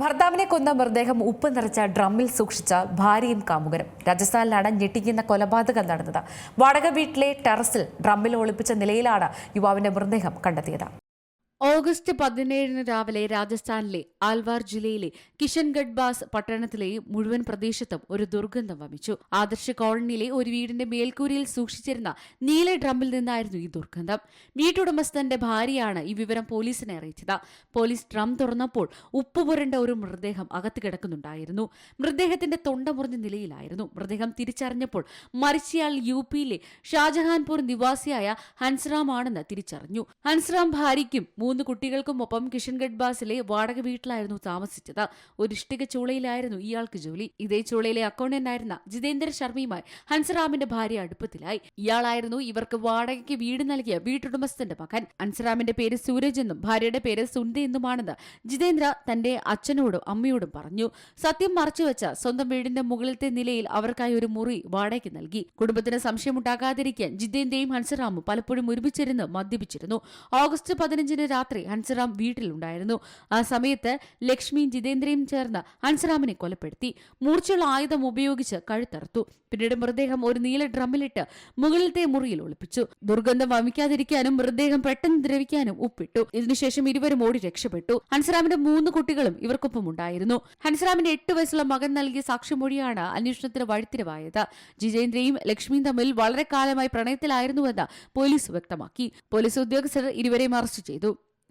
ഭർത്താവിനെ കൊന്ന മൃതദേഹം ഉപ്പ് നിറച്ച ഡ്രമ്മിൽ സൂക്ഷിച്ച ഭാര്യയും കാമുകരും. രാജസ്ഥാനിലാണ് ഞെട്ടിക്കുന്ന കൊലപാതകം നടന്നത്. വാടക വീട്ടിലെ ടെറസിൽ ഡ്രമ്മിൽ ഒളിപ്പിച്ച നിലയിലാണ് യുവാവിന്റെ മൃതദേഹം കണ്ടെത്തിയത്. ഓഗസ്റ്റ് പതിനേഴിന് രാവിലെ രാജസ്ഥാനിലെ ആൽവാർ ജില്ലയിലെ കിഷൻഗഡ് ബാസ് പട്ടണത്തിലെ മുഴുവൻ പ്രദേശത്തും ഒരു ദുർഗന്ധം വമിച്ചു. ആദർശ കോളനിയിലെ ഒരു വീടിന്റെ മേൽക്കൂരയിൽ സൂക്ഷിച്ചിരുന്ന നീല ഡ്രമ്മിൽ നിന്നായിരുന്നു ഈ ദുർഗന്ധം. വീട്ടുടമസ്ഥന്റെ ഭാര്യയാണ് ഈ വിവരം പോലീസിനെ അറിയിച്ചത്. പോലീസ് ഡ്രം തുറന്നപ്പോൾ ഉപ്പ് പുരണ്ട ഒരു മൃതദേഹം അകത്ത് കിടക്കുന്നുണ്ടായിരുന്നു. മൃതദേഹത്തിന്റെ തൊണ്ട മുറിഞ്ഞ നിലയിലായിരുന്നു. മൃതദേഹം തിരിച്ചറിഞ്ഞപ്പോൾ മരിച്ചയാൾ യു പിയിലെ ഷാജഹാൻപൂർ നിവാസിയായ ഹൻസ്റാം ആണെന്ന് തിരിച്ചറിഞ്ഞു. ഹൻസ്റാം ഭാര്യയ്ക്കും മൂന്ന് കുട്ടികൾക്കുമൊപ്പം കിഷൻഗഡ് ബാസിലെ വാടക വീട്ടിലായിരുന്നു താമസിച്ചത്. ഒരു ഇഷ്ടിക ചൂളയിലായിരുന്നു ഇയാൾക്ക് ജോലി. ഇതേ ചൂളയിലെ അക്കൗണ്ടന്റായിരുന്ന ജിതേന്ദ്ര ശർമ്മയുമായി ഹൻസറാമിന്റെ ഭാര്യ അടുപ്പത്തിലായി. ഇയാളായിരുന്നു ഇവർക്ക് വാടകയ്ക്ക് വീട് നൽകിയ വീട്ടുടമസ്ഥന്റെ മകൻ. ഹൻസറാമിന്റെ പേര് സൂരജ് എന്നും ഭാര്യയുടെ പേര് സുന്ദ എന്നുമാണെന്ന് ജിതേന്ദ്ര തന്റെ അച്ഛനോടും അമ്മയോടും പറഞ്ഞു. സത്യം മറച്ചുവെച്ച സ്വന്തം വീടിന്റെ മുകളിലത്തെ നിലയിൽ അവർക്കായി ഒരു മുറി വാടകയ്ക്ക് നൽകി. കുടുംബത്തിന് സംശയമുണ്ടാകാതിരിക്കാൻ ജിതേന്ദ്രയും ഹൻസറാമും പലപ്പോഴും ഒരുമിച്ചിരുന്ന് മദ്യപിച്ചിരുന്നു. ഓഗസ്റ്റ് പതിനഞ്ചിന് രാത്രി ഹൻസറാം വീട്ടിലുണ്ടായിരുന്നു. ആ സമയത്ത് ലക്ഷ്മിയും ജിതേന്ദ്രയും ചേർന്ന് ഹൻസറാമിനെ കൊലപ്പെടുത്തി. മൂർച്ചയുള്ള ആയുധം ഉപയോഗിച്ച് കഴുത്തറുത്തു. പിന്നീട് മൃതദേഹം ഒരു നീല ഡ്രമ്മിലിട്ട് മുകളിലത്തെ മുറിയിൽ ഒളിപ്പിച്ചു. ദുർഗന്ധം വമിക്കാതിരിക്കാനും മൃതദേഹം പെട്ടെന്ന് ദ്രവിക്കാനും ഉപ്പിട്ടു ഇതിനുശേഷം ഇരുവരും ഓടി രക്ഷപ്പെട്ടു. ഹൻസറാമിന്റെ മൂന്ന് കുട്ടികളും ഇവർക്കൊപ്പം ഉണ്ടായിരുന്നു ഹൻസറാമിന്റെ എട്ട് വയസ്സുള്ള മകൻ നൽകിയ സാക്ഷിമൊഴിയാണ് അന്വേഷണത്തിന് വഴിത്തിരിവായത്. ജിജേന്ദ്രയും ലക്ഷ്മിയും തമ്മിൽ വളരെ കാലമായി പ്രണയത്തിലായിരുന്നുവെന്ന് പോലീസ് വ്യക്തമാക്കി. പോലീസ് ഉദ്യോഗസ്ഥർ ഇരുവരെയും അറസ്റ്റ് ചെയ്തു.